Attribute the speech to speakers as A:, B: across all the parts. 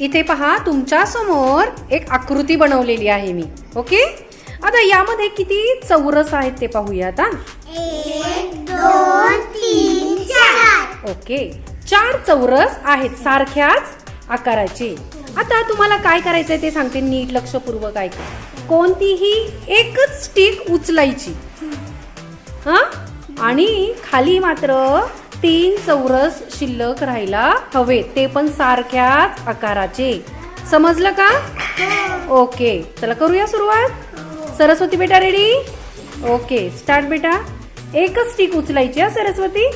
A: इथे पहा तुमच्यासमोर एक आकृती बनवलेली आहे मी ओके? आता यामध्ये किती चौरस आहेत ते पाहूया आता ओके. चार चौरस आहेत सारख्याच आकाराचे. आता तुम्हाला काय करायचंय ते सांगते नीट लक्षपूर्वक ऐका. कोणतीही एकच स्टिक उचलायची. हा? आणि खाली मात्र तीन चौरस शिल्लक राहायला हवे ते पण सारख्याच आकाराचे. समजलं का? ओके चला करूया सुरुवात. सरस्वती बेटा रेडी ओके स्टार्ट बेटा. एकच स्टिक उचलायची हा सरस्वती.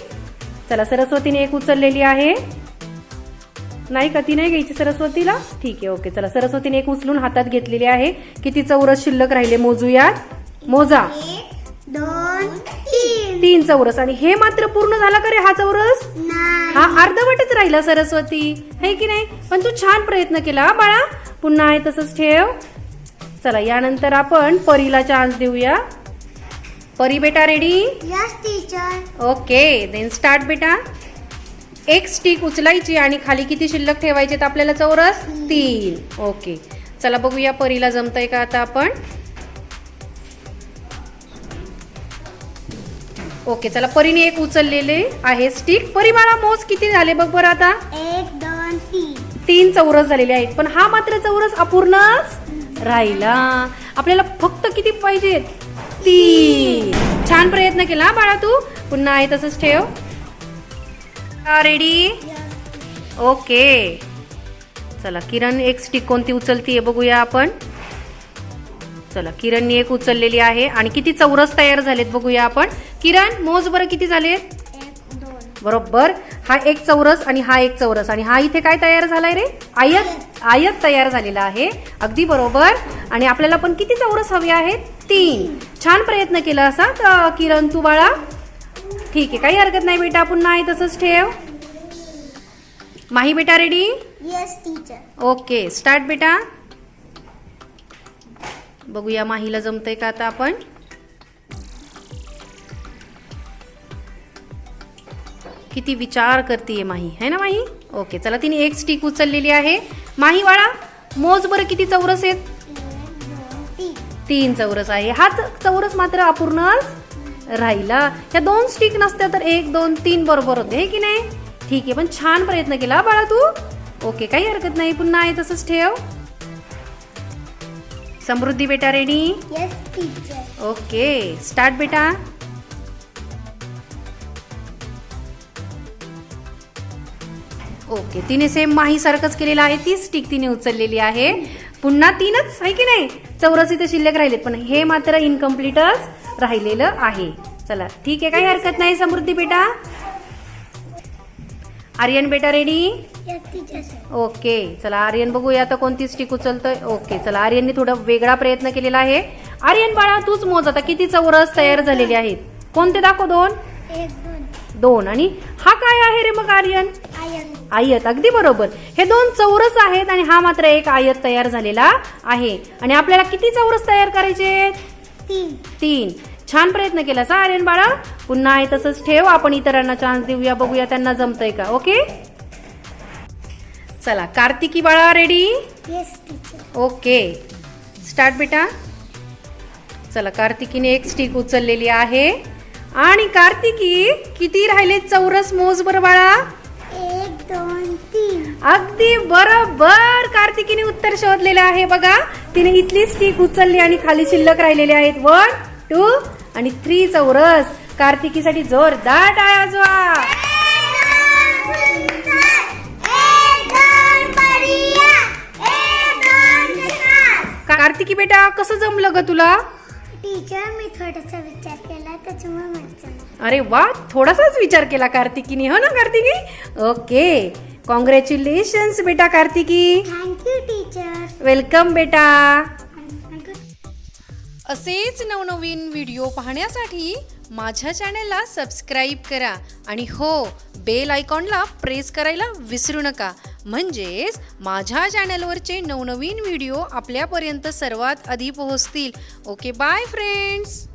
A: चला सरस्वतीने एक उचललेली आहे. नाही का ती नाही घ्यायची सरस्वतीला? ठीक आहे ओके चला सरस्वतीने एक उचलून हातात घेतलेली आहे. किती चौरस शिल्लक राहिले मोजूयात. मोजा.
B: तीन
A: चौरस. आणि हे मात्र पूर्ण झाला का रे हा चौरस? हा अर्धवटच राहिला सरस्वती. है की नाही? पण तू छान प्रयत्न केला बाळा. पुन्हा आहे तसंच ठेव. चला यानंतर आपण परीला चान्स देऊया. परी बेटा ready
B: yes teacher
A: okay then start बेटा. एक स्टिक उचलायची आणि खाली किती शिल्लक ठेवायचे आपल्याला चौरस? तीन. ओके. चला बघूया परीला जमतंय का आता आपण? ओके चला परीने एक उचललेले आहे स्टिक परी बाळा मोज किती झाले बघ बरं आता?
B: एक दोन तीन.
A: तीन चौरस झालेले आहेत. पण हा मात्र चौरस अपूर्णच राहिला. आपल्याला फक्त किती पाहिजेत तीन. छान प्रयत्न केला हा बाळा तू. पुन्हा आहे तसंच ठेव. Ready okay. चला किरण एक स्टिक कोणती उचलतीये बघूया आपण. चला किरणनी एक उचललेली आहे आणि किती चौरस तयार झालेत बघूया आपण. किरण मोज बरं किती झालेत?
B: दोन
A: बरोबर. हा एक चौरस आणि हा एक चौरस. आणि हा इथे काय तयार झालाय रे? आयत. आयत तयार झालेला आहे. अगदी बरोबर. आणि आपल्याला पण किती चौरस हवे आहेत? तीन. छान प्रयत्न केला असा किरण तू बाळा? ठीक आहे काही हरकत नाही बेटा पुन्हा आहे तसंच ठेव. माही बेटा ready
B: yes teacher
A: okay start बेटा. बघूया माहीला जमतंय का आता आपण? किती विचार करतीये माही. है ना माही? ओके चला तिने एक स्टिक उचललेली आहे. माही वाळा मोज बरं किती चौरस आहेत?
B: तीन
A: चौरस आहे. हाच चौरस मात्र अपूर्णच राहिला. ह्या दोन स्टिक नसत्या तर एक दोन तीन बरोबर होते हे की नाही? ठीक आहे पण छान प्रयत्न केला बाळा तू. ओके काही हरकत नाही पुन्हा आहे तसंच ठेव. समृद्धी बेटा ready
B: yes teacher
A: okay start बेटा. ओके तिने सेम माही सारखंच केलेलं आहे तीच स्टिक तिने उचललेली आहे. पुन्हा तीनच आहे की नाही? चौरस इथे शिल्लक राहिलेत पण हे मात्र इनकम्प्लीटच राहिलेलं आहे. चला ठीक आहे काही हरकत नाही समृद्धी बेटा. आर्यन बेटा रेडी ओके चला आर्यन बघूया आता कोणती स्टिक उचलतोय ओके चला आर्यनने थोडा वेगळा प्रयत्न केलेला आहे. आर्यन बाळा तूच मोज आता. किती चौरस तयार झालेले आहेत. कोणते दाखव दोन?
B: दोन.
A: आणि हा काय आहे रे मग आर्यन? आयत. अगदी बरोबर. हे दोन चौरस आहेत आणि हा मात्र एक आयत तयार झालेला आहे. आणि आपल्याला किती चौरस तयार करायचे
B: तीन
A: तीन. छान प्रयत्न केला सा आर्यन बाळा. पुन्हा आहे तसंच ठेव. आपण इतरांना चान्स देऊया बघूया त्यांना जमतंय का. ओके? चला कार्तिकी बाळा ready
B: yes teacher
A: okay start बेटा. चला कार्तिकीने एक स्टिक उचललेली आहे. आणि कार्तिकी किती राहिले चौरस मोज बरं बाळा?
B: एक दोन तीन.
A: अगदी बरोबर. कार्तिकीने उत्तर शोधलेलं आहे बघा. तिने इथली स्टिक उचलली आणि खाली शिल्लक राहिलेले आहेत. वन टू आणि थ्री चौरस. कार्तिकीसाठी जोरदार टाळ्या वाजवा कार्तिकी बेटा कसं जमलं ग तुला?
B: टीचर मी थोडासा विचार केला त्याच्यामुळे म्हणतो
A: अरे वा थोडासाच विचार केला कार्तिकीने हो ना कार्तिकी? ओके. कॉंग्रॅच्युलेशन्स बेटा कार्तिकी.
B: थँक्यू टीचर
A: वेलकम बेटा. असेच नवनवीन व्हिडिओ पाहण्यासाठी माझ्या चॅनलला सबस्क्राईब करा आणि हो बेल आयकॉनला प्रेस करायला विसरू नका. म्हणजेच माझ्या चॅनलवरचे नवनवीन व्हिडिओ आपल्यापर्यंत सर्वात आधी पोहोचतील. Okay bye friends